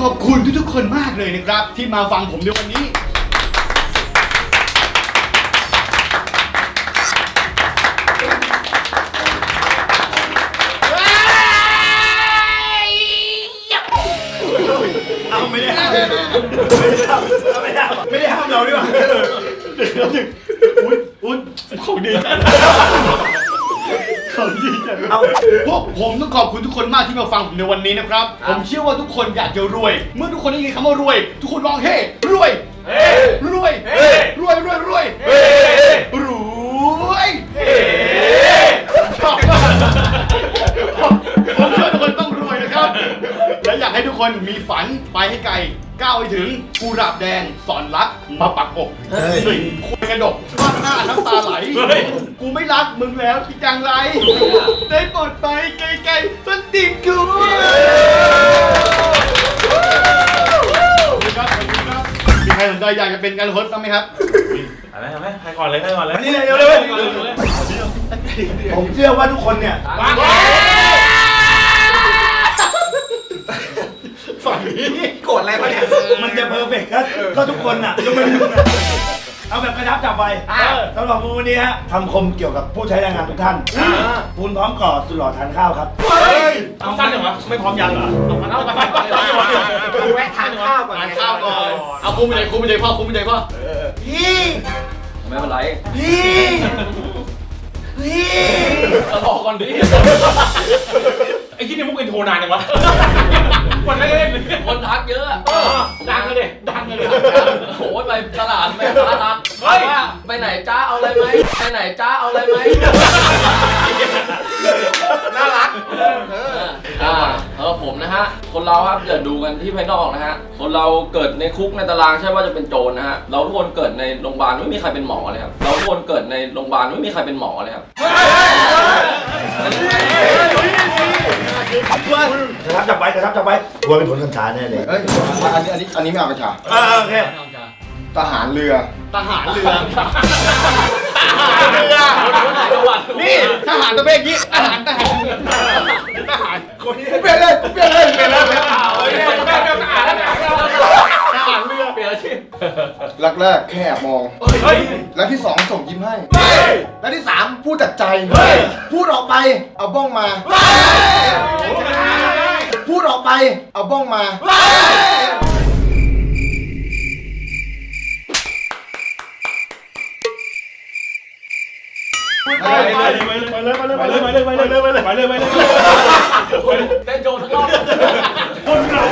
ขอบคุณทุกๆคนมากเลยนะครับ ที่มาฟังผมในวันนี้ เอาไม่ได้ห้ามไม่ได้ห้ามไม่ได้ห้ามไม่ได้ห้ามเราดีกว่า อุ้ยอุ้ยของดีจังของดีจัง เอา พวกผมต้องขอบคุณทุกคนมากที่มาฟังผมในวันนี้นะครับ ผมเชื่อว่าทุกคนอยากจะรวย เมื่อทุกคนได้ยินคำว่ารวย ทุกคนร้องเฮ้รวยรวยรวยรวยรวยรวยชอบมากผมเชื่อทุกคนต้องรวยนะครับ และอยากให้ทุกคนมีฝันไปให้ไกล ก้าวไปถึงกุหลาบแดงสอนรักมาปักอกเฮ้ยคุยกระดกวาดหน้าน้ำตาไหลกูไม่รักมึงแล้วที่จังไร ได้ปลดไปไกลๆต้นติดกูครับขอบคุณครับมีใครสนใจอยากจะเป็นการโฮสต์บ้างไหมครับอะไรไหมใครก่อนเลยใครก่อนเลยอันนี้เลยเร็วเลย ผมเชื่อว่าทุกคนเนี่ย ฝั่งนี้โกรธอะไรปะเนี่ยมันจะเพอร์เฟกต์ก็ก็ทุกคนอะยกเว้นมึงอะเอาแบบกระชับจับไปสำหรับวันนี้ฮะคำคมเกี่ยวกับผู้ใช้แรงงานทุกท่านคุณพร้อมก่อสุดหล่อทานข้าวครับ เอาสั้นอย่างวะไม่พร้อมยันเหรอเอาไปไปไปแวะทานข้าวก่อนทานข้าวก่อนเอาคุ้มไปเลยคุ้มไปเลยพ่อคุ้มไปเลยพ่อพี่ไม่เป็นไรพี่พี่เอาบอกก่อนดิไอ้ที่นี่มุกเป็นโทรนานจังวะ วันแรกเล่นเลยคนทักเยอะดังเลยดังเลยโอ้ยไปตลาดแม่ค้าทักว่าไปไหนจ้าเอาอะไรไหมไปไหนจ้าเอาอะไรไหมน่ารักอ่า เออผมนะฮะ คนเราครับอย่าดูกันที่ภายนอกนะฮะ คนเราเกิดในคุกในตารางใช่ว่าจะเป็นโจรนะฮะ เราทุกคนเกิดในโรงพยาบาลไม่มีใครเป็นหมอเลยครับ เราทุกคนเกิดในโรงพยาบาลไม่มีใครเป็นหมอเลยครับกระชับจับไปกระชับจับไปกลัวเป็นผลกัญชาแน่เลย เฮ้ย อันนี้ อันนี้ อันนี้ไม่เอากัญชาอ่าโอเค ทหารเรือ ทหารเรือ ทหารเรือจังหวัดนี่ทหารตะเบกยี่ทหารทหารทหารคนนี้เปลี่ยนเลยเปลี่ยนเลยเปลี่ยนเลยทหารเรือเปลี่ยนอาชีพรักแรกแค่แอบมองเฮ้ยแล้วที่สองส่งยิ้มให้แล้วที่สามพูดจากใจพูดออกไปเอาบ้องมาพูดออกไปเอาบ้องมา ไปเลยไปเลยไปเลยไปเลยไปเลยไปเลยไปเลยไปเลยไปเลยไปเลยเต้นโจรทั้งรอบคนเรา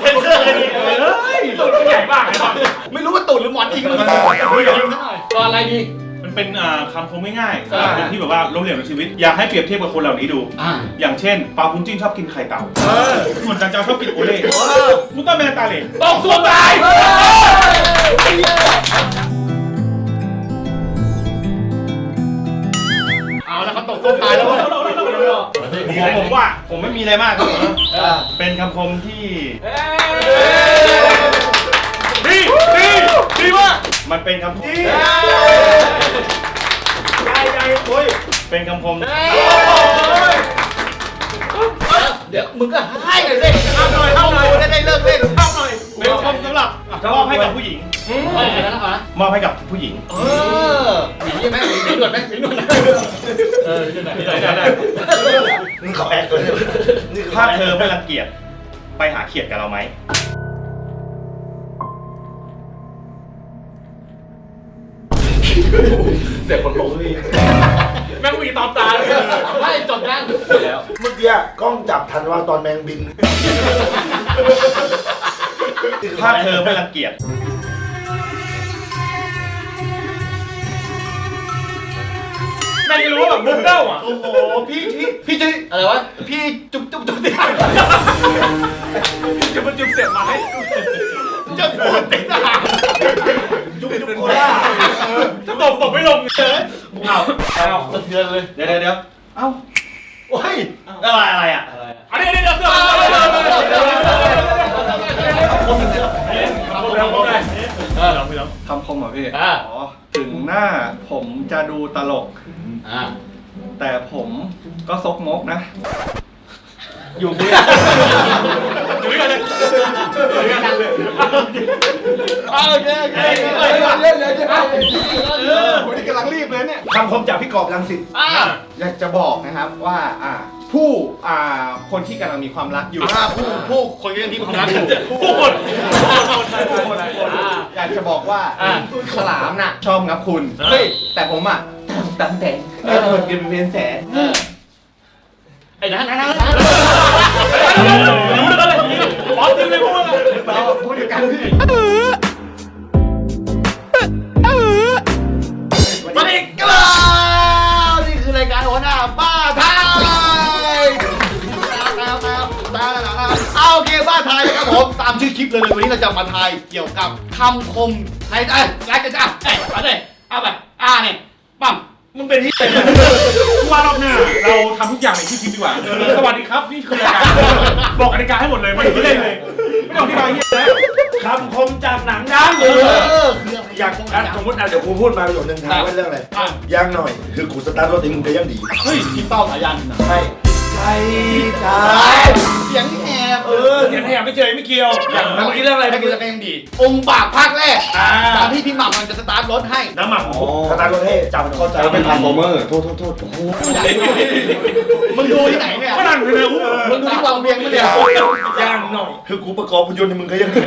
เทนเซอร์เลยดิเฮ้ยตุ่นใหญ่มากเลยไม่รู้ว่าตูดหรือหมอนจริงมันตอนอะไรดีมันเป็นคำคมง่ายๆสำหรับคนที่แบบว่าล้มเหลวในชีวิตอยากให้เปรียบเทียบกับคนเหล่านี้ดูอ่าอย่างเช่นปลาพุ้นจิ้นชอบกินไข่เต่าส่วนจันเจ้าชอบกินโอเล่มุตตาแมนตาเหล่ตกส่วนตายเอาแล้วเขาตกต้นตายแล้วเว้ยผมผมว่าผมไม่มีอะไรมากครับเป็นคำคมที่ดีดีดีมากมันเป็นคำคมใจใจโอ้ยเป็นคำคม เดี๋ยวมึงก็ให้หน่อยสิทำหน่อยทำหน่อยจะได้เลิกเล่นทำหน่อยเป็นคำคมสำหรับมอบให้กับผู้หญิงเฮ้ยนั่นนะมอบให้กับผู้หญิง เออหมีไหมหมีหนวดไหมหมีหนวดเออที่ไหนที่ไหนที่ไหนนี่เขาแอคเลยนี่คือถ้าเธอไม่รังเกียจไปหาเขียดกับเราไหมเสียคนลงพี่แม่ งมีตอมตาเลยไม่จบยังแล้วเมื่อกี้กล้องจับทันว่าตอนแมงบินถ้าเธอไม่รังเกียจแม่งรู้ว่าแบบมุกเด้าอะ โอ้โห พี่พี่พี่จุ๊อะไรวะ พี่จุ๊บจุ๊บจุ๊บติดจะมาจุบเสียงมาให้ จะปวดติดอะจุ๊บจุ๊บโคล่าถ้าตบตบไม่ลงเจอเอาเอาสะเทือนเลยเดี๋ยวเดี๋ยวเดี๋ยวเอ้าโอ้ยอะไรอะไรอะอันนี้เดี๋ยวเดี๋ยวเดี๋ยวคนเดียวเอาไปเอาไปเออเราไปแล้วคำคมเหรอพี่อ่าอ๋อถึงหน้าผมจะดูตลกอ่าแต่ผมก็ซกมกนะ อยู่ด้วยอยู่ด้วยกันเลยอยู่ด้วยกันเลยเอาโอเคโอเคเดี๋ยวเดี๋ยเดี๋ยวเดี๋ยวเออผมนี่กำลังรีบเลยเนี่ยคำคมจากพี่กอบลังสิตอยากจะบอกนะครับว่าอ่าผู้อ่าคนที่กำลังมีความรักอยู่ผู้ผู้คนที่มีความรักอยู่พูดอยากจะบอกว่าฉลามน่ะชอบงับคุณเฮ้ยแต่ผมอะตั้งแต่เงินหมดเงินเป็นแสน อ้นั่นนั่นนั่นรู้แล้วเลยฟอสจริงเลยพูดเลยพูดเดียวกันพี่มาอีกแล้วนี่คือรายการหัวหน้าบ้าไทยเอาโอเคบ้าไทยนะครับผมตามชื่อคลิปเลยวันนี้เราจะมาทายเกี่ยวกับคำคมไทยเอ้ยรการจ้าเอ้มาเลยเอาไปอ่าเนี่ยปั๊ม มึงเป็นที่ไหนว่ารอบหน้า เราทำทุกอย่างในที่คลิปดีกว่า สวัสดีครับ นี่คือรายการ บอกกติกาให้หมดเลยไม่ต้องเล่นเลย ไม่ต้องอธิบายเยอะแล้วคำคมจากหนังดังเออคืออะไรอย่างอะสมมติอะเดี๋ยวกูพูดมาประโยคนึงถามว่าเรื่องอะไร อะย่างหน่อย คือกูสตาร์ทรถเองมึงจะย่างดี เฮ้ยพี่เป้าสายันนะ ใช่ ใช่ใช่เสียงแหบเออเสียงแหบไม่เจอไม่เกี่ยวอย่างเมื่อกี้เรื่องอะไรเมื่เมื่ออกี้กี้จะเป็นดี องค์บากภาคแรกอ่าตอนที่พี่หม่ำมันจะสตาร์ทรถให้น้ำหมักสตาร์ทรถให้จำเข้าใจเราเป็นทาร์โฟเมอร์โทษโทษโทษมึงดูที่ไหนเนี่ยก็นั่นเลยนะอู้มึงดูที่วังเวียงปะเนี่ยย่างหน่อยคือกูประกอบหุ่นยนต์ให้มึงก็ย่างดี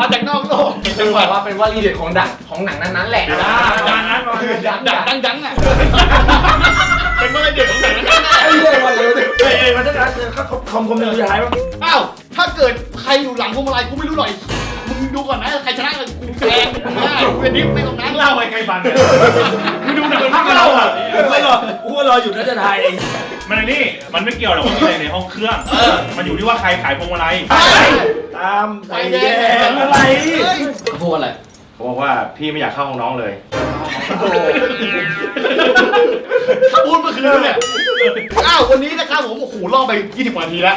มาจากนอกโลกจะบอกว่าเป็นว่ารีเด็ดของดังของหนังนั้นๆแหละอ่าจานนั้นมาดังดังดังดังอะ เป็นเมื่อเด็กของหนังนั่นแน่ไอ้เรื่องวันเร็วดิเฮ้ยเฮ้ยมันจะเขาคอมคอมหนึ่งสุดท้ายมั้งอ้าวถ้าเกิดใครอยู่หลังพวงมาลัยกูไม่รู้หน่อยมึงดูก่อนนะใครชนะกูแทงได้กูเป็นดิฟไม่ตรงนั้นเล่าไปไกลบันเลยมึงดูหนังภาคเล่าอะกูก็รอกูก็รออยู่น่าจะทายเองมันไอ้นี่มันไม่เกี่ยวหรอกว่ามีอะไรในห้องเครื่อง มันอยู่ที่ว่าใครขายพวงมาลัยตามใส่แยงอะไรพูดอะไรผมบอกว่าพี่ไม่อยากเข้าห้องน้องเลย พูดเมื่อคืนเนี่ยอ้าววันนี้นะครับผมโอ้โหล่อไป 20กว่านาทีแล้ว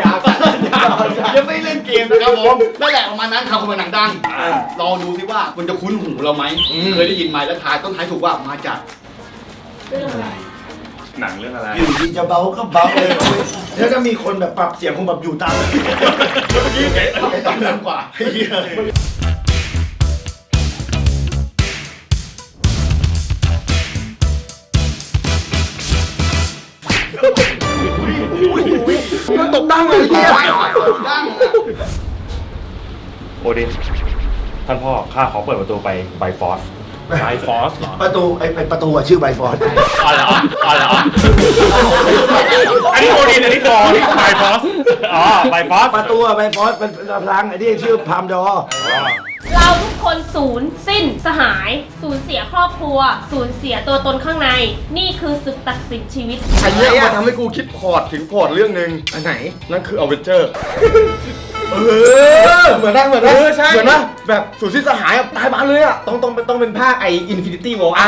ยาวจัดยาวจัดยังไม่เล่นเกมนะครับผมนั่นแหละประมาณนั้นคำคมเป็นหนังดังลองดูสิว่ามันจะคุ้นหูเราไหมเคยได้ยินไหมแล้วทายต้องทายถูกว่ามาจากหนังเรื่องอะไร อยู่ดีจะเบาก็เบาเลยถ้าจะมีคนแบบปรับเสียงคงแบบอยู่ตามต้องเดินกว่า ดังเลยเนี่ยดังโอดินท่านพ่อข้าขอเปิดประตูไปไบฟอสไบฟอสเหรอประตูไอ้ไอ้ประตูอะชื่อไบฟอร์ดอ๋อเหรออ๋อเหรออันนี้โอดินอันนี้ฟอร์นี่ไบฟอสอ๋อไบฟอสประตูอะไบฟอร์ดเป็นพลังไอ้ที่ชื่อพามดอ เราทุก คนสูญสิ้นสหาย สูญเสียครอบครัว สูญเสียตัวตนข้างใน นี่คือศึกตัดสินชีวิต อันเนี้ยมันทำให้กูคิดพอร์ตถึงพอร์ตเรื่องหนึ่งอันไหน นั่นคืออเวนเจอร์เออเหมือนนะเหมือนนะเหมือนนะแบบสูญสิ้นสหายอะตายบ้านเลยอะ ต้องต้องต้องเป็นภาคไออินฟินิตี้วอลอ่า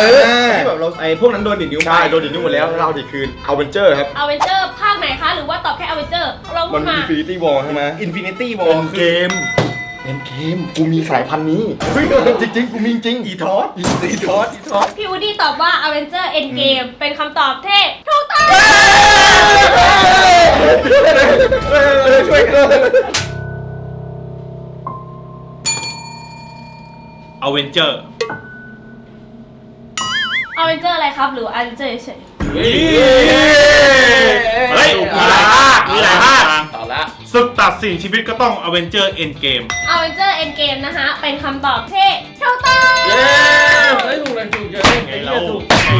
เออที่แบบเราไอพวกนั้นโดนดิดนิ้วใช่ โดนดิดนิ้วหมดแล้วเราดิคืนอเวนเจอร์ครับ อเวนเจอร์ภาคไหนคะ หรือว่าตอบแค่อเวนเจอร์เราพูมัดนมา อินฟินิตี้วอลใช่ไหมอินฟินิตี้วอลเกมเอ็นเกมกูมีสายพันธุ์นี้เฮ้ยจริงๆกูมีจริงอีทอสอีทอสอีทอสพี่วูดดี้ตอบว่าอเวนเจอร์เอ็นเกมเป็นคำตอบที่ถูกต้องช่วยกันอเวนเจอร์อเวนเจอร์อะไรครับ หรืออเวนเจอร์เฉยเฮ้ยมีหลายภาคมีหลายภาคต่อละ ศึกตัดสินชีวิตก็ต้องอเวนเจอร์เอ็นเกมอเวนเจอร์เอ็นเกมนะคะ เป็นคำตอบที่ถูกต้อง เย้เฮ้ยถูกเลยถูกเยอะไงเรา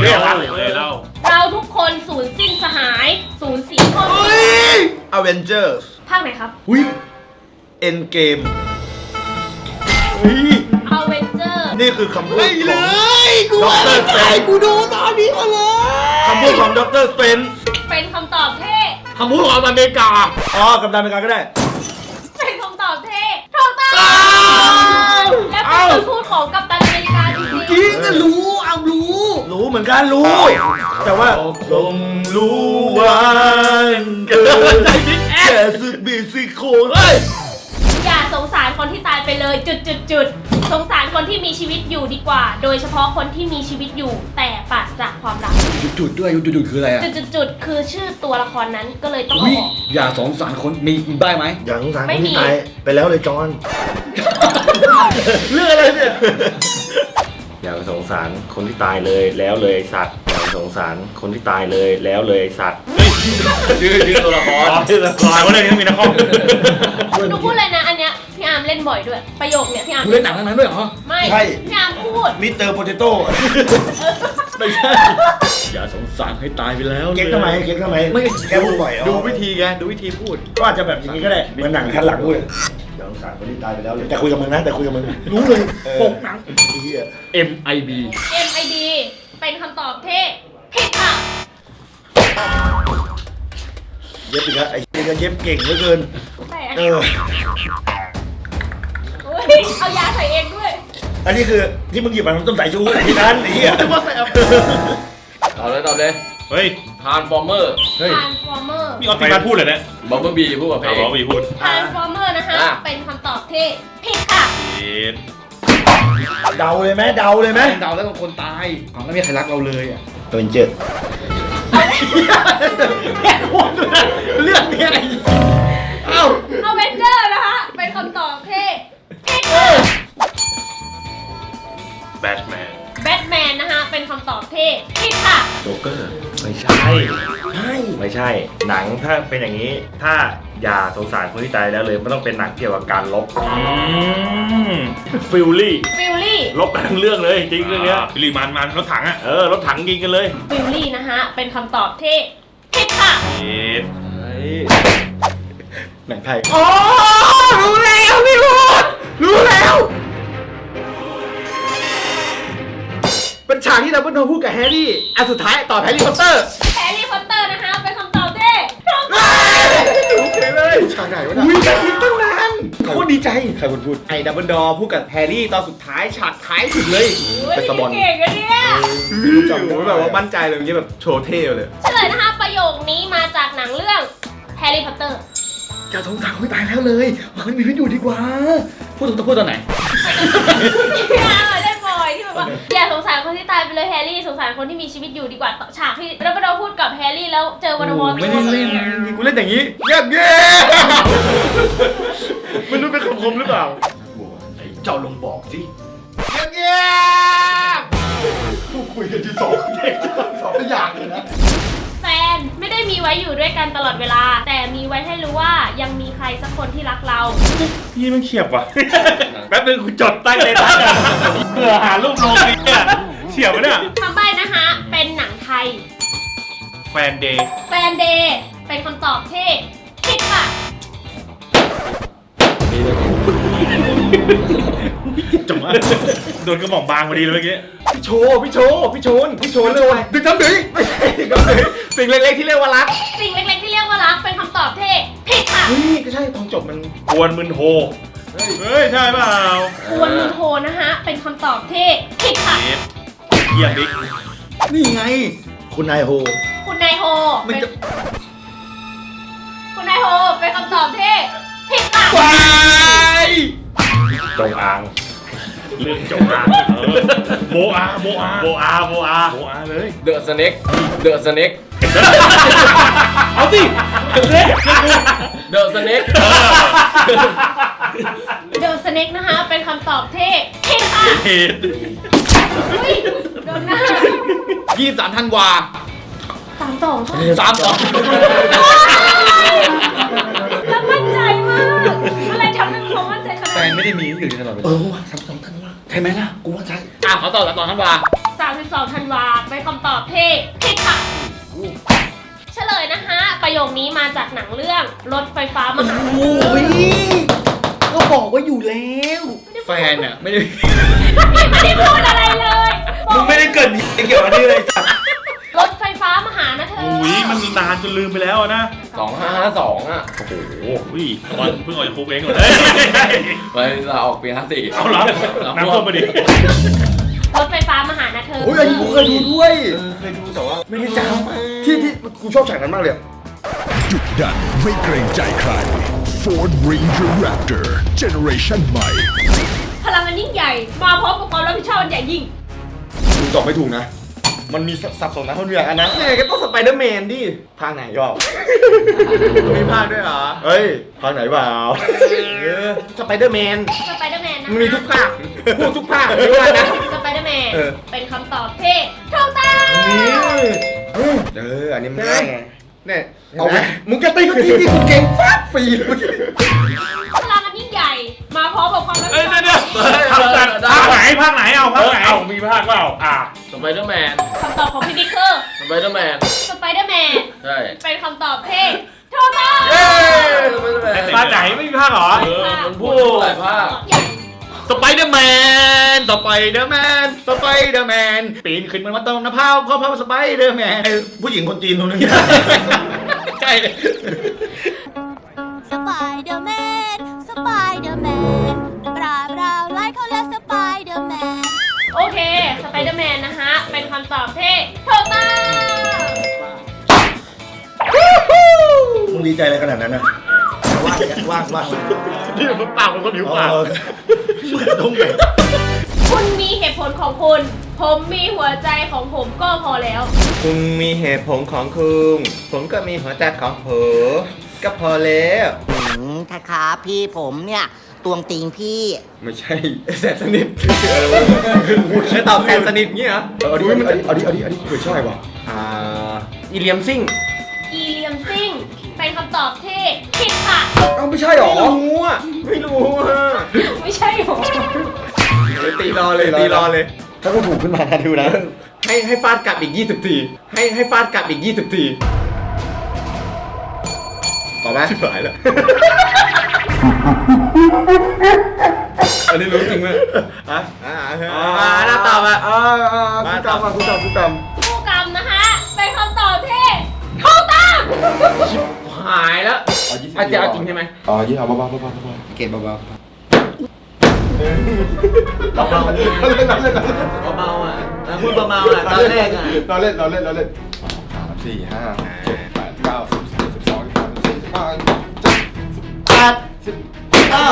เรียกว่าเลยเราเราทุกคนสูญสิ้นสหาย สูญเสียครอบครัวอเวนเจอร์ภาคไหนครับหุ้ยเอ็นเกมอเวนเจอร์นี่คือคำพูดไม่ขเลอง ยกูด็อกเตอร์สเปนกูดู ตอนนี้มาเลย คำพูดของด็อกเตอร์สเปนเป็นคำตอบที่ คำพูดของอเมริกาอ๋อกับดันเป็นการก็ได้เป็นคำตอบที่ถูกต้องและเป็นคำพูดของกัปตันอเมริกาจริงจริงก็รู้เอารู้ รู้เหมือนกันรู้ แต่ว่าคงรู้วันเกิดแค่สึกบีสิโคนเฮ้ย อย่าสงสารคนที่ตายไปเลยจุดจุดจุดสงสารคนที่มีชีวิตอยู่ดีกว่า โดยเฉพาะคนที่มีชีวิตอยู่แต่ปราศจากความรัก จุดๆด้วยจุดๆคืออะไรอะจุดจุดจุดคือชื่อตัวละครนั้นก็เลยต้องเอาอุ้ยออก อย่าสงสารคนมีได้ไหมอย่าสงสารไม่คนมี ที่ตายไปแล้วเลยจอน เรื่องอะไรเนี่ย อย่าไปสงสารคนที่ตายเลยแล้วเลยไอ้สัตว์ สงสารคนที่ตายเลยแล้วเลยไอ้สัตว์ชื่อชื่อตัวละครตายว่าเรื่องนี้ต้องมีนักข้อมหนูพูดเลยนะอันเนี้ยพี่อาร์มเล่นบ่อยด้วย ประโยคเนี้ยพี่อาร์มคุณเล่นหนังทั้งนั้นด้วยเหรอ ไม่ใช่ พี่อาร์มพูดมิสเตอร์โปเตโต้ไม่ใช่อย่าสงสารให้ตายไปแล้วเก๊กทำไมเก๊กทำไมไม่แกพูดบ่อยอ๋อดูวิธีไงดูวิธีพูด ก็อาจจะแบบอย่างนี้ก็ได้เหมือนหนังคันหลังพูดอย่าสงสารคนที่ตายไปแล้วเลยแต่คุยกับมึงนะแต่คุยกับมึงรู้เลยปกหนังไอ้เหี้ย MIB MID เป็นคำตอบที่ผิดค่ะ เย็บอีกแล้วไอ้เหี้ยเย็บเก่งเหลือเกิน แต่เออเฮ้ยเอายาใส่เองด้วย อันนี้คือที่มึงหยิบมามันต้มสายชูที่นั้นไอ้เหี้ยตอบเลยตอบเลยเฮ้ยทานฟอร์เมอร์ Transformer นี่ออฟติมัสพูดเลยนะบับเบิ้ลบีพูดกับเพลเอางบอก วีพูด Transformer นะคะ อะ เป็นคำตอบที่ผิดค่ะ เอ็ด เดาเลยไหมเดาเลยไหมเดาแล้วบางคนตายอ๋อไม่มีใครรักเราเลยอะเป็นเจอแย่โหดด้วยนะเรื่องนี้อะไรเอ้า Avenger นะคะเป็นคำตอบที่ผิดค่ะ แบทแมน Batman นะคะเป็นคำตอบที่ผิดค่ะ โจ๊กเกอร์ ไม่ใช่ไม่ใช่ หนังถ้าเป็นอย่างนี้ ถ้า อย่าสงสารคนที่ตายแล้วเลยมันต้องเป็นหนังเกี่ยวกับการลบอืมฟิลลี่ Fury ลบกันทั้งเรื่องเลยจริงเรื่องเนี้ยฟิลลี่มันมันรถถังอะเออรถถังยิงกันเลย Fury นะคะเป็นคำตอบที่ผิดค่ะเอ็ดหนังไทยอ๋อรู้แล้วพี่พูดรู้แล้วเป็นฉากที่ดับเบิลโนพูดกับแฮร์รี่อันสุดท้ายต่อแฮร์รี่พอตเตอร์แฮร์รี่พอต เคเลยฉากไหนวะเนี่ย อุ้ยคิดตั้งนานโคตรดีใจ ใครคนพูด ไอ้ดับเบิลดอพูดกับแฮร์รี่ตอนสุดท้ายฉากท้ายสุดเลยโอ้ยเป็นสปอนเก่งอะเนี่ยจำได้แบบว่ามั่นใจเลยเมื่อกี้แบบโชว์เท่เลย เฉลยนะคะประโยคนี้มาจากหนังเรื่องแฮร์รี่พอตเตอร์อย่าสงสารคนตายแล้วเลยมันมีชีวิตอยู่ดีกว่า พูดตรงพูดตอนไหนพี่ อาร์มได้บ่อยที่แบบว่าอย่าสงสารคนที่ตายไปเลยแฮร์รี่สงสารคนที่มีชีวิตอยู่ดีกว่าฉากที่ดับเบิลดอพูดกับแฮร์รี่แล้วเจอวันวอร์ไม่ได้เล่นกูเล่นอย่างนี้เงียบเงียไม่รู้เป็นคำคมหรือเปล่าเจ้าลงบอกสิเงียบเงียบผู้คุยกันที่สองเด็กสองอย่างเลยนะแฟ นไม่ได้มีไว้อยู่ด้วยกันตลอดเวลา แต่มีไว้ให้รู้ว่ายังมีใครสักคนที่รักเรา พี่มันเฉียบว่ะ แป๊บนึงกูจดตั้งเลยนะเผื่อหารูปลงนี่เนี่ยเฉียบปะเนี่ย คำใบ้นะคะ เป็นหนังไทย แฟนเดย์แฟนเดย์เป็นคำตอบที่ผิดค่ะจบละ โดนกระหม่อมบางพอดีเลยเมื่อกี้พี่โชว์พี่โชว์พี่โชนพี่โชนเรียกว่าดึกจำดึกไม่ใช่ดึกจำดึกสิ่งเล็กๆที่เรียกว่ารักสิ่งเล็กๆที่เรียกว่ารักเป็นคำตอบที่ผิดค่ะเฮ้ยก็ใช่ตอนจบมันกวนมึนโฮเฮ้ยใช่เปล่าควรมือโทนะคะเป็นคำตอบที่ผิดค่ะ เอฟเยี่ยมดินี่ไง คุณนายโฮ คุณนายโฮมันเป็นจะคุณนายโฮเป็นคำตอบที่ผิดค่ะวายจงอาง เรื่องจบอะเออโบอาโบอาโบอาโบอาโบอาเลย เดอะสเน็กเดอะสเน็กเอาสิเล่นเดอะสเน็กเดอะสเน็กนะคะ เป็นคำตอบที่ผิดค่ะเหตุอุ้ยโดนหน้ายี่สิบสามธันวาสามสองค่ะสามสองแล้วมั่นใจมาก อะไรทำให้เขามั่นใจขนาแฟดนนี้ไม่ได้มีอยู่ตลอดเวเอลาอว่ะสามสองธันวา ใช่ไหมล่ะ กูว่าใช่ อะเขาตอบสามสองธันวาสามสิบสองธันวาเป็นคำตอบที่ผิดค่ะเฉลยนะคะ ประโยคนี้มาจากหนังเรื่องรถไฟฟ้ามาหาโอ้ยก็บอกว่าอยู่แล้วแฟนอะไม่ได้พี่ไม่ได้พูดอะไรเลยบมึองกไม่ได้เกิดเกี่ยวกับนี่เลยสัตว์ รถไฟฟ้ามาหานะเธออุ้ยมันนานจนลืมไปแล้วอะนะสองห้าห้าสองอะ โอ้โหอุ้ยวันเพิ่งออกจากคุกเองเลยไปลาออกปีห้าสี่เอาละน้ำท่วมมาดิรถไฟฟ้ามาหานะเธอโอ้ยอันนี้กูเคยดูด้วยเคยดูแต่ว่าไม่ได้จำที่ที่กูชอบฉากนั้นมากเลยอะดุดันไม่เกรงใจใครไฟ Ford Ranger Raptor Generation ใหม่ พลังอันยิ่งใหญ่ มาพร้อมกับความรับผิดชอบอันใหญ่ยิ่งมึงตอบไม่ถูกนะ มันมีสับสนนะมันมีอย่างอันนั้นเนี่ยก็ต้องสไปเดอร์แมนดิภาคไหนก็มีภาคด้วยเหรอ เฮ้ยภาคไหนเปล่าเออสไปเดอร์แมนสไปเดอร์แมนนะมันมีทุกภาคพูดทุกภาคไม่ว่านะ สไปเดอร์แมน เออ เป็นคำตอบที่ถูกต้องเอออันนี้มันง่ายไงเนี่ยเอาไปมึงจะตีก็ตีที่กูเก่งฟาดฟรีเลย มาพร้อมกับความรับผิเอ้ดยชอบเดี๋ยวเดี๋ยวภาคไหนภาคไหนเอาภาคไหน เอามีภาคเปล่าอะ สไปเดอร์แมนคำตอบของพี่บิ๊กคือสไปเดอร์แมนสไปเดอร์แมนใช่เป็นคำตอบที่ถูกต้องสไปเดอร์แมนภาคไหนไม่มีภาคเหรอ เออมันพูดหลายภาคใหญ่สไปเดอร์แมน สไปเดอร์แมน สไปเดอร์แมน ปีนขึ้นมันมาตรงน้ำพร้าวเพราะเพราะสไปเดอร์แมนไอ้ผู้หญิงคนจีนคนนึง ใช่เลย สไปเดอร์แมน สไปเดอร์แมน ปราบเราไล่เขาและสไปเดอร์แมน โอเค สไปเดอร์แมนนะฮะเป็นคำตอบที่ถูกต้องมึงดีใจอะไรขนาดนั้นนะว่างเนี่ยว่างว่างนี่มันปากมันก็ผิวอ๋อปากเหมือนตรงไหนคุณมีเหตุผลของคุณ ผมมีหัวใจของผมก็พอแล้ว คุณมีเหตุผลของคุณ ผมก็มีหัวใจของผม ก็พอแล้วอืมค่ะครับพี่ผมเนี่ยตวงติงพี่ไม่ใช่แสนสนิทแค่ตอบแสนสนิทเงี้ยเหรอเอาดิเอาดิเอาดิเอาดิเอาดิไม่ใช่ป่ะอ่าอีเลียมซิงอีเลียมซิงเป็นคำตอบที่ผิดค่ะ เอ้าไม่ใช่หรอไม่รู้อะไม่รู้อะไม่ใช่หรอตีรอเลยตีรอเลย ถ้ากูถูกขึ้นมานะดูนะให้ให้ฟาดกลับอีก 20 ที ให้ให้ฟาดกลับอีก 20 ทีต อบไหมชิบหายแล้ว อันนี้รู้จริงไหมฮะอ่าอ่าน่าตอบอะอ่าอ่าคุณจำอะคุณจำคุณจำผู้กรรมนะฮะเป็นคำตอบที่ถูกต้องหายแล้วอาจจะเอาจริงใช่ไหมอ๋อยี่ห้อเบาๆเบาๆเบาๆเกตเบาๆเบาๆเบาๆเล่นเล่นเล่นเล่นเบาๆอะพูดเบาๆอะตอนแรกอะเราเล่นเราเล่นเราเล่นสามสี่ห้าามสิบสี่สิบห้าสิบหกสิบเจ็ดสิบแปดสิบเก้า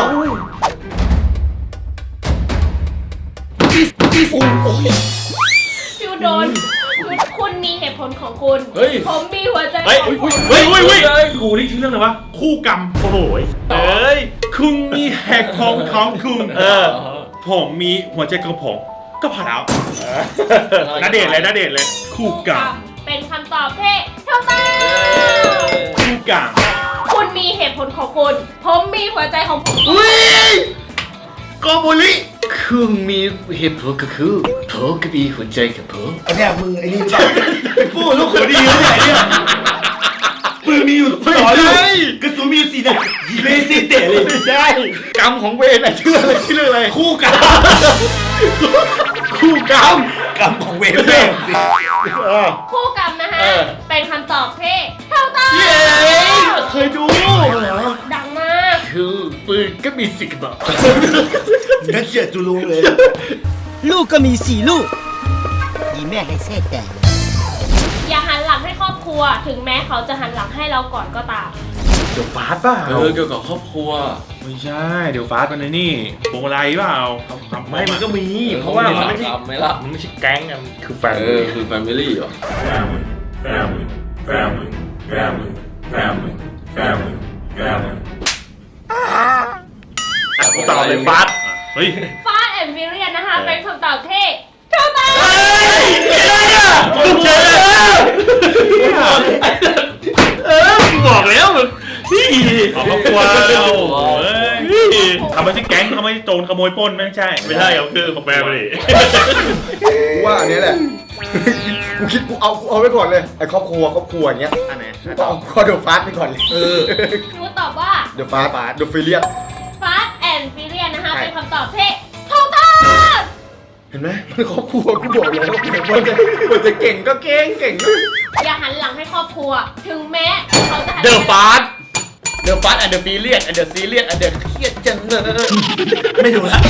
ฟิวโดนคุณคุณมีเหตุผลของคุณ เฮ้ย ผมมีหัวใจเฮ้ยของผมเฮ้ยเฮ้ยเฮ้ยเฮ้ยกูนี่ชื่อเรื่องอะไรวะ คู่กรรมโอ้โหยเอ้ย คุณมีแหกของของคุณเออ ผมมีหัวใจกระผมก็พอแล้วนาเดชน์เลยนาเดชน์เลย คู่กรรมเป็นคำตอบที่ถูกต้องคู่กรรม คุณมีเหตุผลของคุณ ผมมีหัวใจของผม อุ้ยโกบุลิคือมีเหตุผลก็คือผมก็มีหัวใจกับผมอันเนี้ยมึงไอ้นี่หรือเปล่าพูดลูกเขยดีอยู่ไหนเนี่ยปืนมีอยู่สองลูกกระสุนมีอยู่สี่นัดยิงเลยสิเตะเลยใช่กรรมของเวรอะชื่ออะไรชื่ออะไรคู่กรรมคู่กรรมกรรมของเวรแม่งสิเออคู่กรรมนะฮะ เออเป็นคำตอบที่ถูกต้องเย้เคยดูดังมากคือปืนก็มีสิทธิ์บอกงั้นเฉียดจูลุงเลย ลูกก็มีสี่ลูกยีแม่ให้เส้แต่อย่าหันหลังให้ครอบครัว ถึงแม้เขาจะหันหลังให้เราก่อนก็ตามเดี๋ยวฟาดเปล่าเออเกี่ยวกับครอบครัว ไม่ใช่ เดี๋ยวฟาดมันในนี่พวงมาลัยเปล่าไม่มันก็มี เพราะว่ามันไม่ใช่ทำไหมล่ะมันไม่ใช่แก๊งอะมันคือแฟนเออคือแฟมิลี่เหรอ ต่อเลยฟาดเฮ้ยฟาสแอนด์ฟิเรียนนะคะ เป็นคำตอบที่ถูกต้องเออบอกแล้วมึงนี่ออกครอบครัวเราเฮ้ยทำไม่ใช่แก๊งทำไม่ใช่โจรขโมยปล้นไม่ใช่ ไม่ใช่เขาคือของแฟมิลี่กูว่าอันนี้แหละ กูคิดกูเอากูเอาไว้ก่อนเลยไอ้ครอบครัวครอบครัวอย่างเงี้ยอันไหนเอาข้อเดอะฟาสไปก่อนเลยเออหนูตอบว่า เดอะฟาสเดอะฟิเลียฟาสแอนด์ฟิเรียนนะคะ ใช่ เป็นคำตอบที่ถูกต้องเห็นไหมมันครอบครัวกูบอกแล้วมันจะมันจะเก่งก็เก่งเก่งก็อย่าหันหลังให้ครอบครัว ถึงแม้เขาจะหันเดอะฟาสเดอะฟาสแอนด์เดอะฟีเลียนแอนด์เดอะซีเลียนแอนด์เดอะเครียดจังเลยไม่ดูละ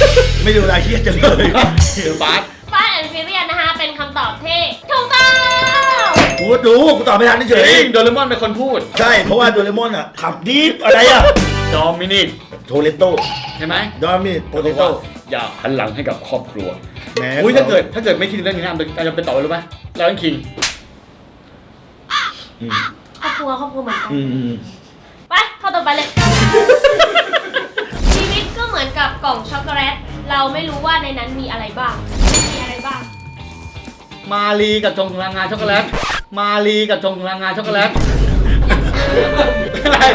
ไม่ดูละเครียดจังเลย เดอะฟาส ฟาสแอนด์ฟิเรียนนะคะ เป็นคำตอบที่ถูกต้อง กูก็รู้กูตอบไม่ทันเฉจยริงโดเรมอนเป็นคนพูดใช่ เพราะว่าโดเรมอนอะขับดีฟอะไรอะดอมินิกโทเลโต้ใช่ไหมดอมินิโปเตโต้อย่าหันหลังให้กับครอบครัวแหมอุ้ยถ้าเกิดถ้าเกิดไม่คิดเรื่องนี้นะอาจจะเป็นต่อไปรู้ไหมไลออนคิงครอบครัวครอบครัวเหมือนกัน อืมอืมไป เข้าต่อไปเลย ชีวิตก็เหมือนกับกล่องช็อกโกแลต เราไม่รู้ว่าในนั้นมีอะไรบ้าง มีอะไรบ้าง มาลีกับจงพลังงานช็อกโกแลต มาลีกับจงพลังงานช็อกโกแลต อะไร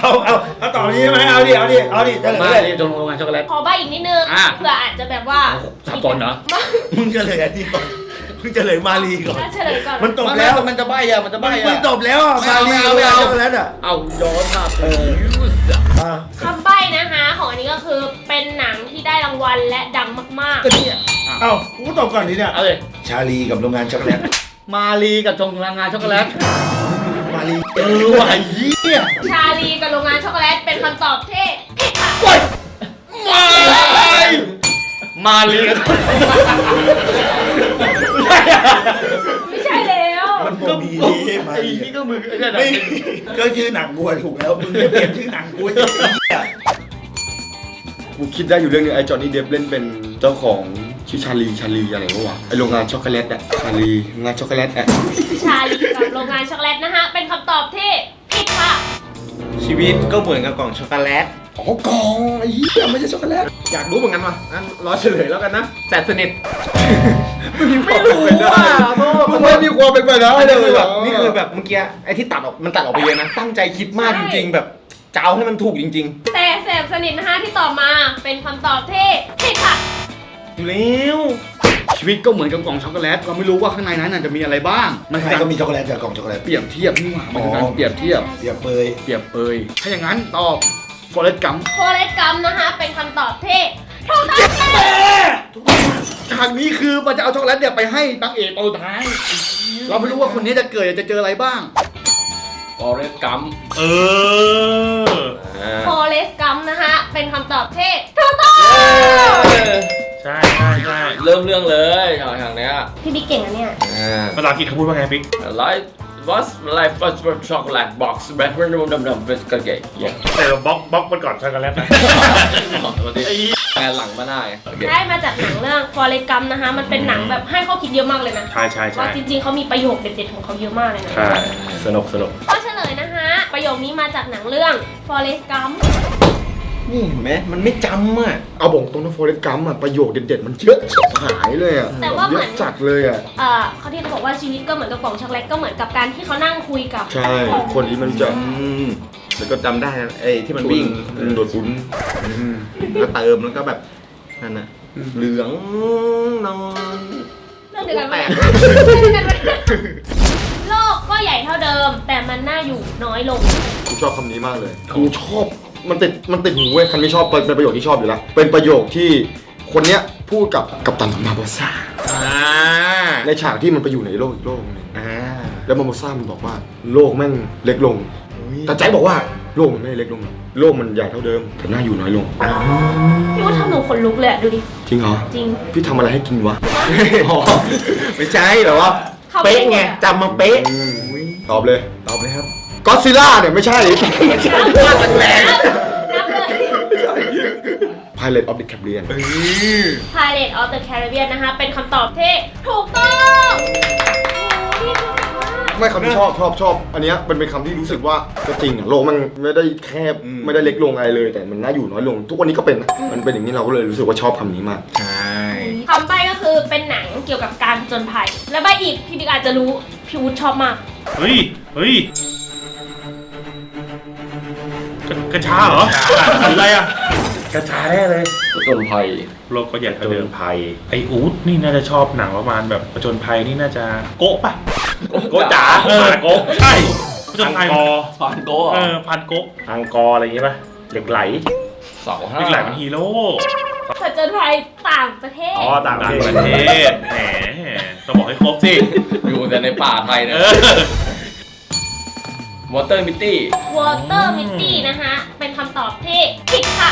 เอาเอาเอาต่อนี้ใช่ไหมเอาดิเอาดิเอาดิเฉลมายเลยลีจงพลังงานช็อกโกแลต ขอใบอีกนิดนึงอะ เผื่ออาจจะแบบว่า สับสนเหรอ มึงเฉลยอันนี้ก่อน มึงเฉลยมาลีก่อนถ้าเฉลยก่อนมันตบมันแล้ว มันจะใบอะ มันจะใบมึอะงตบแล้วอะมาลีไม่เอาไม่เอา ช็อกโกแลตอะ เอาย้อนภาพไปอะคำใบ้นะคะของอันนี้ก็คือเป็นหนังที่ได้รางวัลและดังมากก็เนี่ยเอากูตบก่อนดิเนี่ย เอาเลยชาลีกับโรงงานช็อกโกแลต มาลีกับจงพลังงานช็อกโกแลตมาลีเออว่ะไอ้เหี้ยๆ ชาลีกับโรงงานช็อกโกแลตเป็นคำตอบที่ผิดค่ะโอ้ยมามาลีกับ ไม่ใช่แล้ว มันบ่มีมาไอ้ลีนี่ก็มึงไอ้เนี่ยไม่ก็ชื่อหนังกูอะถูกแล้วมึงไม่เปลี่ยนชื่อหนังกูจะไอ้เหี้ยกูคิดได้อยู่เรื่องนึงไอ้จอห์นนี่เดฟเล่นเป็นเจ้าของชื่อชาลีชาลีอะไรวะไอ้โรงงานช็อกโกแลตอะชาลีโรงงานช็อกโกแลตอะชาลีกับโรงงานช็อกโกแลตนะฮะ เป็นคำตอบที่ผิดค่ะ ชีวิตก็เหมือนกับกล่องช็อกโกแลตอ๋อกองไอ้เหี้ยไม่ใช่ช็อกโกแลตอยากรู้เหมือนกันว่ะงั้นรอเฉลยแล้วกันนะแสบสนิท ไม่รู้อะมึงไม่มีความเป็นไปได้นี่เลคืยอเหรแบอบนี่คือแบบเมื่อกี้ไอ้ที่ตัดออกมันตัดออกไปเยอะนะ ตั้งใจคิดมากจริงๆ แบบจะเอาให้มันถูกจริงแต่แสบสนิทนะฮะที่ตอบมาเป็นคำตอบที่ผิดค่ะ ๆอยู่แล้วชีวิตก็เหมือนกับกล่องช็อกโกแลตเราไม่รู้ว่าข้างในนั้นนะจะมีอะไรบ้างมันคือใครการก็มีช็อกโกแลตกับกล่องช็อกโกแลตเปรียบเทียบนี่หว่ามันคือการอ๋อเปรียบเทียบ เปรียบเปยเปรียบเปยถ้าอย่างนั้นตอบ ฟอเรสต์กัมโคเลตกัมนะคะ เป็นคำตอบที่ถูกต้องค่ะฉากนี้คือมันจะเอาช็อกโกแลตเนี่ยไปให้นางเอกตอนสุดท้าย เราไม่รู้ว่าคนนี้จะเกิดจะเจออะไรบ้าง ฟอเรสกัมเออโคเลตกัมนะคะ เป็นคำตอบที่ถูกต้องใช่ใช่ใช่เริ่มเรื่องเลยฉากฉากเนี้ยพี่บิ๊กเก่งอะเนี่ยภาษาอังกฤษเขาพูดว่าไงปิ๊ก Life was life was a chocolate box but when dum dum dum with a gay yeah แต่เราบล็อกบล็อกมันก่อนช็อกโกแลตนะงานหลังมาหน้าไงโอเคได้มาจากหนังเรื่องฟอเรสกัมนะคะ มันเป็นหนังแบบให้ข้อคิดเยอะมากเลยนะ ใช่ใช่ใช่ว่าจริงๆเขามีประโยคเด็ดๆของเขาเยอะมากเลยนะ ใช่ สนุกสนุกก็เฉลยนะคะ ประโยคนี้มาจากหนังเรื่อง Forrest Gump นี่เห็นไหมมันไม่จำอะ เอาบอกตรงนะฟอเรสต์กัมอะประโยคเด็ดๆมันเยอะชิบหายเลยอะแต่ว่าเหเยมืออะนจัดเลยอะเอ่อเขาที่เขาบอกว่าชีวิตก็เหมือนกับกล่องช็อกโกแลตก็เหมือนกับการที่เขานั่งคุยกับใช่ คนนี้มันจะ อืมแล้วก็จำได้นะไอ้ที่มันวิ่งอืม โดดคุ้นแล้วเติมแล้วก็แบบนั่นน่ะเหลืองนอนเรื่องเดียวกันไหมแปลกเรื่องเดียวกันไหมโลกก็ใหญ่เท่าเดิม แต่มันน่าอยู่น้อยลง กูชอบคำนี้มากเลย กูชอบ มันติดมันติดหูเว้ยคันนี้ชอบเป็นเป็นประโยคที่ชอบอยู่แล้วเป็นประโยคที่คนเนี้ยพูดกับกัปตันมาโบซ่าอ่าในฉากที่มันไปอยู่ในโลกอีกโลกหนึงอ่าแล้วมาโบซ่ามันบอกว่าโลกแม่งเล็กลง แต่ใจบอกว่าโลกมันไม่ได้เล็กลงหรอกโลกมันใหญ่เท่าเดิมแต่น่าอยู่น้อยลงพี่ว่าทำหนูขนลุกเลยอะดูดิ จริงเหรอจริง พี่ทำอะไรให้กินวะ อ๋อไม่ใช่แต่ว่า เขาไม่เป๊ะได้ไงอะ จำมาเป๊ะ ตอบเลย ตอบเลยครับก็ซิล่าเนี่ยไม่ใช่แรงนับเลย Pilot of the Caribbean Pirate of the Caribbean นะคะ เป็นคำตอบที่ถูกต้องโอ้โหพี่ชอบมากไม่คำที่ชอบชอบชอบ อันเนี้ยมันเป็นคำที่รู้สึกว่าก็จริงอะโลกมันไม่ได้แคบไม่ได้เล็กลงอะไรเลย แต่มันน่าอยู่น้อยลง ทุกวันนี้ก็เป็นนะมันเป็นอย่างนี้เราก็เลยรู้สึกว่าชอบคำนี้มาก ใช่ คำใบ้ก็ คือเป็นหนังเกี่ยวกับการผจญภัย และใบอีกพี่บิ๊กอาจจะรู้พี่วุฒิชอบมาก เฮ้ย เฮ้ยกระกระชาเหรออะไรอะกระชาแน่เลยผจญภัยโลกก็ใหญ่ผเท่าจเดิญมภัย ไออูดนี่น่าจะชอบหนังประมาณแบบผจญภัยนี่น่าจะโกะปะโกะจ๋าเออโกะใช่ผจญภัยอังกอร์ผ่านโก้เออพันโกะอังกอร์อะไรอย่างงี้ป่ะเหล็กไหลเสาห้านี่แหละเป็นฮีโร่ ผจญภัยต่างประเทศ อ๋อต่างประต่างเทศประเทศแหมต้องบอกให้ครบสิ อยู่แต่ในป่าไทยเนี่ยเออวอเตอร์มิตตี้ Water Mitty นะคะ เป็นคำตอบที่ผิดค่ะ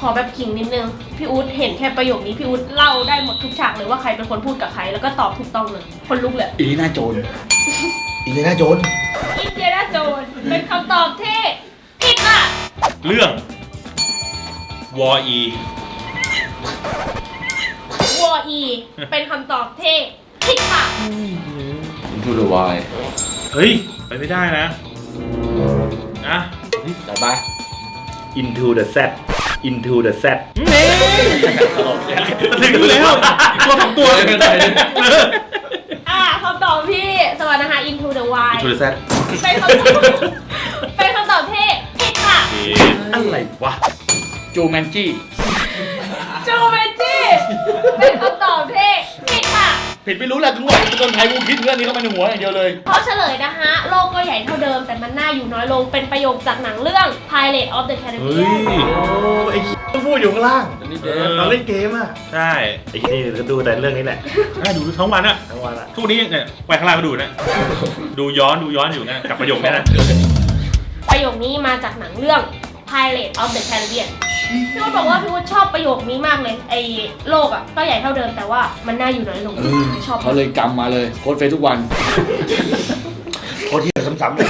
ขอแบบขิงนิดนึง พี่อู๊ดเห็นแค่ประโยคนี้ พี่อู๊ดเล่าได้หมดทุกฉากเลยว่าใครเป็นคนพูดกับใคร แล้วก็ตอบถูกต้องเลย คนลุกเลยอีนี่น่าโจรอีเลน่าโจนอินเดียนาโจนเป็นคำตอบที่ผิดค่ะ เรื่องวออี วออี เป็นคำตอบที่ผิดค่ะทูเดอะวายเฮ้ย ไปไม่ได้นะนะจัดไป into the set into the set ถึงแล้วตัวสองตัวอ่าคำตอบพี่สวัสดีนะคะ Into the Wild into the set เป็นคำตอบเป็นคำตอบที่ผิดค่ะ อะไรวะจูแมนจี้จูเมจี้ เป็นคำตอบที่ผิดค่ะ ผิดไม่รู้แหละกูว่าคนไทยกูคิดเรื่องนี้เข้ามาในหัวอย่างเดียวเลย เพราะเฉลยนะคะ โลกก็ใหญ่เท่าเดิม แต่มันน่าอยู่น้อยลงเป็นประโยคจากหนังเรื่อง Pirate of the เฮ้ย Caribbean ไอ้ต้องพูดอยู่ข้างล่างนี่เดตอนเล่นเกมอะใช่ไอ้นี่ก็ดูแต่เรื่องนี้แหละอะดูทั้งวันอะทั้งวันอะทุกวันนี้เนี่ยไปข้างล่างก็ดูนะ ดูย้อนดูย้อนอยู่นะกับประโยคเนี้ยนะประโยคนี้มาจากหนังเรื่อง Pirate of the Caribbean พี่วุฒิบอกว่าพี่วุฒิชอบประโยคนี้มากเลย ไอ้โลกอะก็ใหญ่เท่าเดิมแต่ว่ามันน่าอยู่น้อยลงชอบเขาเลยกำมาเลยโค้ดเฟซทุกวัน โคตรที่ซ้ำๆเลย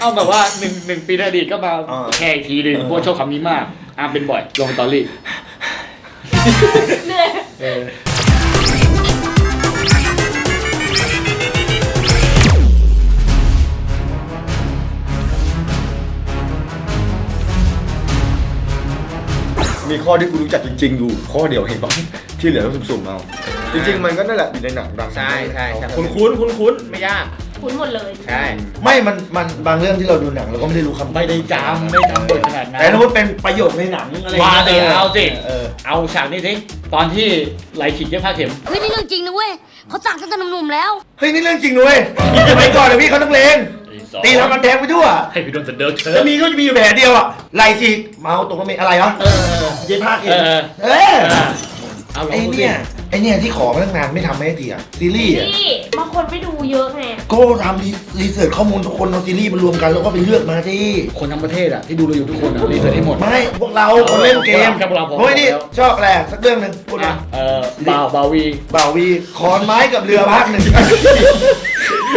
เอาแบบว่าหนึ่งหนึ่งปีในอดีตก็มาอ่าแค่อีกทีหนึ่งเพราะว่าชอบคำนี้มากอาร์มเป็นบ่อยลงสตอรี่ เหนื่อย มีข้อที่กูรู้จักจริง ๆ อยู่ ข้อเดียวเห็นปะที่เหลือต้องสุ่มๆเอาจริง ๆ มันก็นั่นแหละอยู่ในหนังดังใช่ใช่ใช่คุ้นคุ้นคุ้นคุ้นไม่ยากคุ้นหมดเลย ใช่ ไม่มันมันบางเรื่องที่เราดูหนังเราก็ไม่ได้รู้คำไม่ได้จำไม่จำบทขนาดนั้นแต่ถ้าว่าเป็นประโยคในหนังอะไรมาเลยเอาสิเออเอาฉากนี้สิตอนที่ไหลฉีดเย็บผ้าเข็มเฮ้ยนี่เรื่องจริงนะเว้ยเขาสั่งตั้งแต่หนุ่มๆแล้วเฮ้ยนี่เรื่องจริงด้วยไปก่อนเลยพี่เขาต้องเลง ตีแล้วมันแทงไปทั่ว ให้พี่โดนเดิร์ดเธจะอมีก็จะมีอยู่แผลเดียวอะไหลสิเมาตรงก็มีอะไรวะเออเย็บผ้าเอเองอเออเอาลอไองดูสิเนี่ยไอเนี่ยที่ขอมาตั้งนานไม่ทำไม่ได้ทีอะซีรีส์อะนี่บางคนไม่ดูเยอะไงก็ทำรีเสิร์ชข้อมูลทุกคนเอาซีรีส์มารวมกันแล้วก็ไปเลือกมาที่ คนทั้งประเทศอะที่ดูเราอยู่ทุกคนอะรีเสิร์ชให้หมด ไม่พวกเราคนเล่นเกมครับพวกเราผม เฮ้ยนี่แล้วชอบอะไรสักเรื่องหนึ่งพูดมาเออบาวบาวีบ่าววีขอนไม้กับเรือภาคหนึ่ง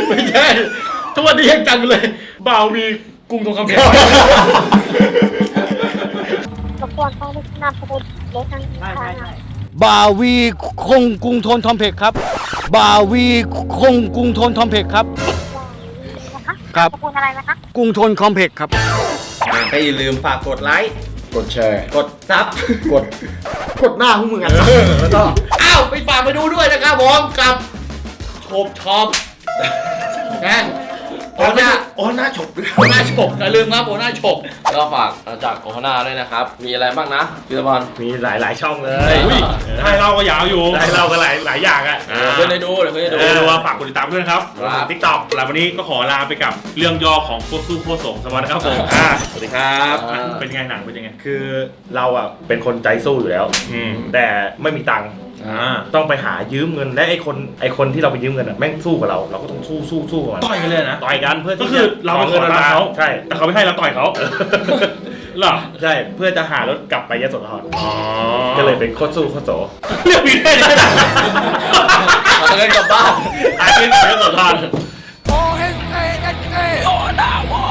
ไม่ใช่ ทุกวันนี้ยังจำอยู่เลยบาววีกรุงทองคำแข็งรบกวนต้องนำสมุดเล็กทั้งค่ะบาวีคงกรุงทนทอมเพกครับ บาวีคงกรุงทนทอมเพกครับครับสกุลอะไรนะคะ กรุงทนคอมเพกครับ ก็อย่าลืมฝากกดไลค์ กดแชร์ กดซับ กด กดหน้าพวกมึงอะแล้วก็ อ้าวไปฝากไปดูด้วยนะครับผมกับโชบชอบนะ โอ้หน้าโอ้หน้าฉกด้วยโอหน้าฉกอย่าลืมครับโอหน้าฉกก็ฝากจากโอฮาน่าด้วยนะครับ มีอะไรบ้างนะพี่ตะบอลมีหลายหลายๆช่องเลยอุ้ยให้เราก็ยาวอยู่ให้เราก็หลายหลายอย่างอะเดี๋ยวเพื่อนได้ดูเดี๋ยวเพื่อนได้ดูเออว่าฝากกดติดตามด้วยนะครับครับทิกตอกแล้ววันนี้ก็ขอลาไปกับเรื่องย่อของโคตรสู้โคตรสงสวัสดีครับผมอ่าสวัสดีครับอะเป็นไงหนังเป็นยังไงคือเราอะเป็นคนใจสู้อยู่แล้วอืมแต่ไม่มีตังค์ ต้องไปหายืมเงินและไอคนไอคนที่เราไปยืมเงินอะแม่งสู้กับเราเราก็ต้องสู้สู้สู้กับมันต่อยกันเลยนะต่อยกันเพื่อที่จะเราเปขอตังค์เขาใช่ แต่เขาไม่ให้เราต่อยเขาหรอใช่เพื่อจะหารถกลับไปยะโสธรก็เลยเป็นโคตรสู้โคตรโสเรียอมีแค่นี้เอาเงินกลับบ้านอาชีพยะโสธรอ้เฮ้ยเฮ้โอ้าว